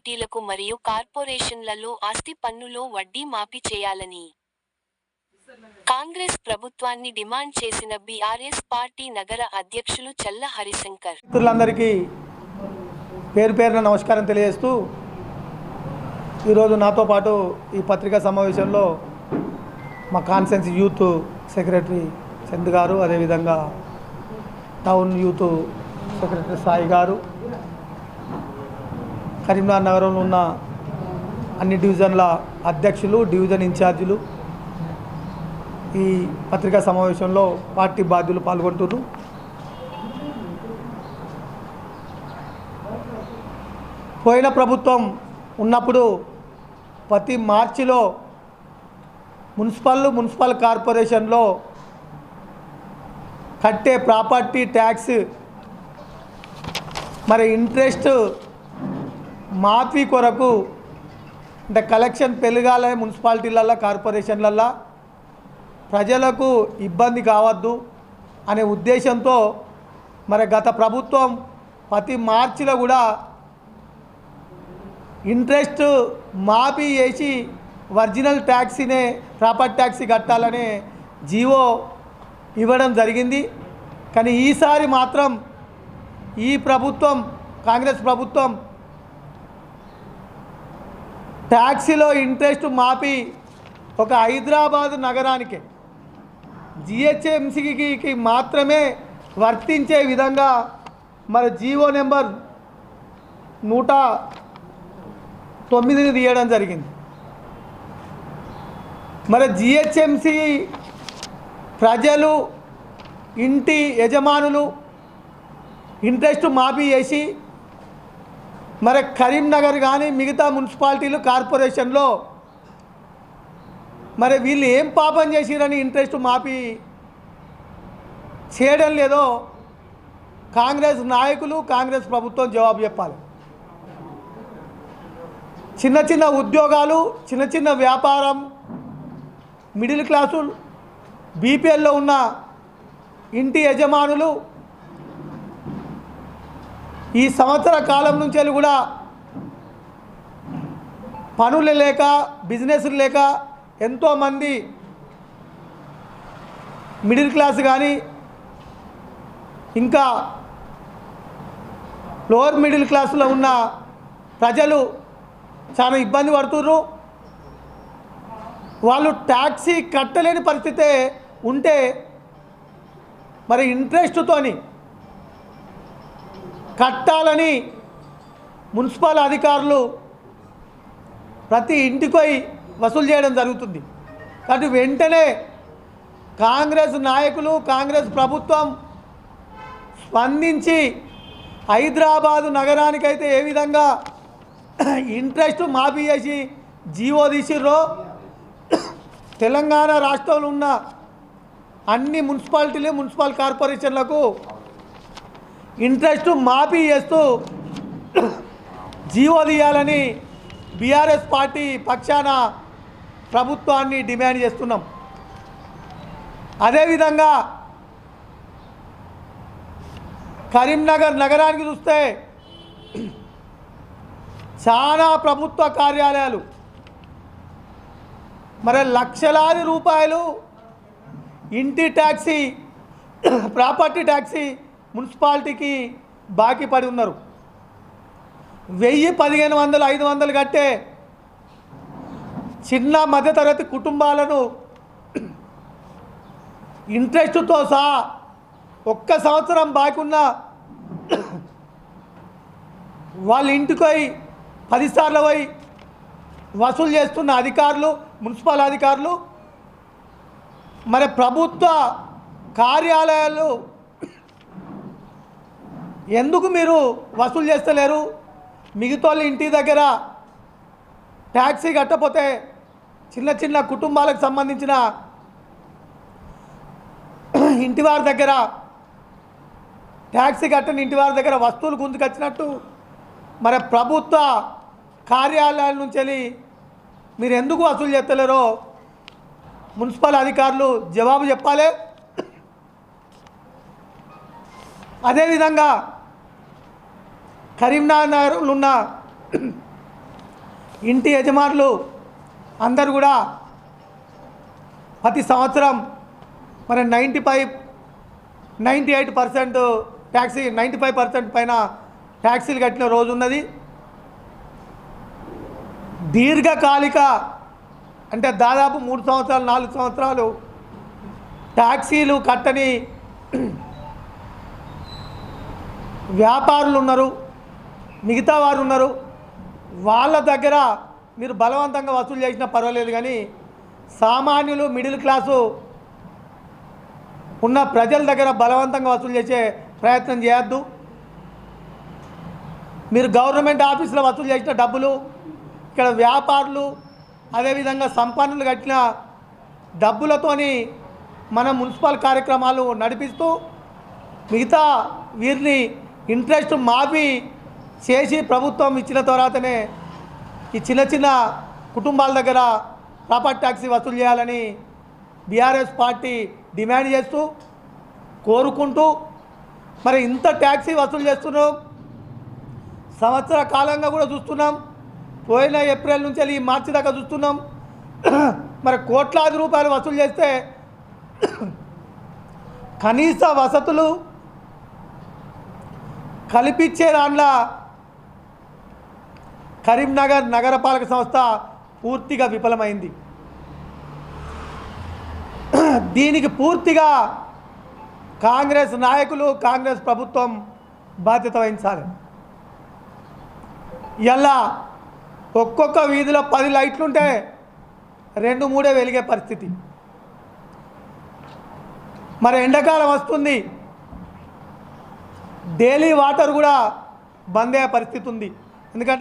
కమిటీలకు మరియు కార్పొరేషన్లలో ఆస్తి పన్నులో వడ్డీ మాఫీ చేయాలని. కాంగ్రెస్ ప్రభుత్వాన్ని డిమాండ్ చేసిన బీఆర్ఎస్ పార్టీ నగర అధ్యక్షులు చల్ల హరిశంకర్. మిత్రులందరికీ పేరు పేరున నమస్కారం తెలియజేస్తూ ఈరోజు నాతో పాటు ఈ పత్రికా సమావేశంలో మా కాన్సెన్స్ యూత్ సెక్రటరీ చంద్ గారు అదేవిధంగా టౌన్ యూత్ సెక్రటరీ సాయి గారు కరీంనగర్ నగరంలో ఉన్న అన్ని డివిజన్ల అధ్యక్షులు డివిజన్ ఇన్ఛార్జీలు ఈ పత్రికా సమావేశంలో పార్టీ బాధ్యులు పాల్గొంటున్నారు పోయిన ప్రభుత్వం ఉన్నప్పుడు ప్రతి మార్చిలో మున్సిపల్ మున్సిపల్ కార్పొరేషన్లో కట్టే ప్రాపర్టీ ట్యాక్స్ మరి ఇంట్రెస్ట్ మాఫీ కొరకు అంటే కలెక్షన్ పెరగాలి మున్సిపాలిటీలల్లో కార్పొరేషన్లల్లో. ప్రజలకు ఇబ్బంది కావద్దు అనే ఉద్దేశంతో మరి గత ప్రభుత్వం ప్రతి మార్చిలో కూడా ఇంట్రెస్ట్ మాఫీ చేసి ఒరిజినల్ ట్యాక్సీనే ప్రాపర్టీ ట్యాక్సీ కట్టాలనే జీవో ఇవ్వడం జరిగింది. కానీ ఈసారి మాత్రం ఈ ప్రభుత్వం కాంగ్రెస్ ప్రభుత్వం ట్యాక్సీలో ఇంట్రెస్ట్ మాఫీ ఒక హైదరాబాదు నగరానికే జిహెచ్ఎంసీకి మాత్రమే వర్తించే విధంగా మరి జీవో నెంబర్ నూట తొమ్మిదిని తీయడం జరిగింది. మరి జిహెచ్ఎంసి ప్రజలు ఇంటి యజమానులు ఇంట్రెస్ట్ మాఫీ చేసి మరి కరీంనగర్ కానీ మిగతా మున్సిపాలిటీలు కార్పొరేషన్లో మరి వీళ్ళు ఏం పాపం చేసిరని ఇంట్రెస్ట్ మాఫీ చేయడం లేదో కాంగ్రెస్ నాయకులు కాంగ్రెస్ ప్రభుత్వం జవాబు చెప్పాలి. చిన్న చిన్న ఉద్యోగాలు చిన్న చిన్న వ్యాపారం మిడిల్ క్లాసు బీపీఎల్లో ఉన్న ఇంటి యజమానులు ఈ సంవత్సర కాలం నుంచి కూడా పనులు లేక బిజినెస్లు లేక ఎంతోమంది మిడిల్ క్లాస్ కానీ ఇంకా లోవర్ మిడిల్ క్లాస్లో ఉన్న ప్రజలు చాలా ఇబ్బంది పడుతుర్రు. వాళ్ళు ట్యాక్సీ కట్టలేని పరిస్థితే ఉంటే మరి ఇంట్రెస్ట్తోని కట్టాలని మున్సిపల్ అధికారులు ప్రతి ఇంటికి వసూలు చేయడం జరుగుతుంది. కాబట్టి వెంటనే కాంగ్రెస్ నాయకులు కాంగ్రెస్ ప్రభుత్వం స్పందించి హైదరాబాదు నగరానికైతే ఏ విధంగా ఇంట్రెస్ట్ మాఫీ చేసి జీవో తీసిర్రో తెలంగాణ రాష్ట్రంలో ఉన్న అన్ని మున్సిపాలిటీలు మున్సిపల్ కార్పొరేషన్లకు ఇంట్రెస్ట్ మాఫీ చేస్తూ జీవో తీయాలని బీఆర్ఎస్ పార్టీ పక్షాన ప్రభుత్వాన్ని డిమాండ్ చేస్తున్నాం. అదేవిధంగా కరీంనగర్ నగరానికి చూస్తే చాలా ప్రభుత్వ కార్యాలయాలు మరి లక్షలాది రూపాయలు ఇంటి ట్యాక్సీ ప్రాపర్టీ ట్యాక్సీ మున్సిపాలిటీకి బాకీ పడి ఉన్నారు. వెయ్యి పదిహేను వందలు ఐదు వందలు కట్టే చిన్న మధ్యతరగతి కుటుంబాలను ఇంట్రెస్ట్తో సహా ఒక్క సంవత్సరం బాకీ ఉన్న వాళ్ళ ఇంటికి పోయి పదిసార్లు పోయి వసూలు చేస్తున్న అధికారులు మున్సిపల్ అధికారులు మరి ప్రభుత్వ కార్యాలయాలు ఎందుకు మీరు వసూలు చేస్తలేరు? మిగతా వాళ్ళ ఇంటి దగ్గర ట్యాక్సీ కట్టపోతే చిన్న చిన్న కుటుంబాలకు సంబంధించిన ఇంటి వారి దగ్గర ట్యాక్సీ కట్టని ఇంటి వారి దగ్గర వస్తువులు గుంజుకొచ్చినట్టు మరి ప్రభుత్వ కార్యాలయాల నుంచి వెళ్ళి మీరు ఎందుకు వసూలు చేస్తలేరో మున్సిపల్ అధికారులు జవాబు చెప్పాలి. అదేవిధంగా కరీంనగర్లో ఉన్న ఇంటి యజమానులు అందరు కూడా ప్రతి సంవత్సరం మరి ninety five ninety eight percent tax ninety five percent పైన ట్యాక్సీలు కట్టిన రోజు ఉన్నది. దీర్ఘకాలిక అంటే దాదాపు మూడు సంవత్సరాలు నాలుగు సంవత్సరాలు ట్యాక్సీలు కట్టని వ్యాపారులు ఉన్నారు. మిగతా వారు ఉన్నారు. వాళ్ళ దగ్గర మీరు బలవంతంగా వసూలు చేసినా పర్వాలేదు కానీ సామాన్యులు మిడిల్ క్లాసు ఉన్న ప్రజల దగ్గర బలవంతంగా వసూలు చేసే ప్రయత్నం చేయొద్దు. మీరు గవర్నమెంట్ ఆఫీసులో వసూలు చేసిన డబ్బులు ఇక్కడ వ్యాపారులు అదేవిధంగా సంపన్నులు కట్టిన డబ్బులతోని మన మున్సిపల్ కార్యక్రమాలు నడిపిస్తూ మిగతా వీరిని ఇంట్రెస్ట్ మాఫీ చేసి ప్రభుత్వం ఇచ్చిన తర్వాతనే ఈ చిన్న చిన్న కుటుంబాల దగ్గర ప్రాపర్టీ ట్యాక్సీ వసూలు చేయాలని బీఆర్ఎస్ పార్టీ డిమాండ్ చేస్తూ కోరుకుంటూ మరి ఇంత ట్యాక్సీ వసూలు చేస్తున్నాం. సంవత్సర కాలంగా కూడా చూస్తున్నాం. పోయిన ఏప్రిల్ నుంచి ఈ మార్చి దాకా చూస్తున్నాం. మరి కోట్లాది రూపాయలు వసూలు చేస్తే కనీస వసతులు కల్పించే దాంట్లో కరీంనగర్ నగరపాలక సంస్థ పూర్తిగా విఫలమైంది. దీనికి పూర్తిగా కాంగ్రెస్ నాయకులు కాంగ్రెస్ ప్రభుత్వం బాధ్యత వహించాలి ఇలా ఒక్కొక్క వీధిలో పది లైట్లుంటే రెండు మూడే వెలిగే పరిస్థితి. మరి ఎండాకాలం వస్తుంది. డైలీ వాటర్ కూడా బంద్ అయ్యే పరిస్థితి ఉంది ఎందుకంటే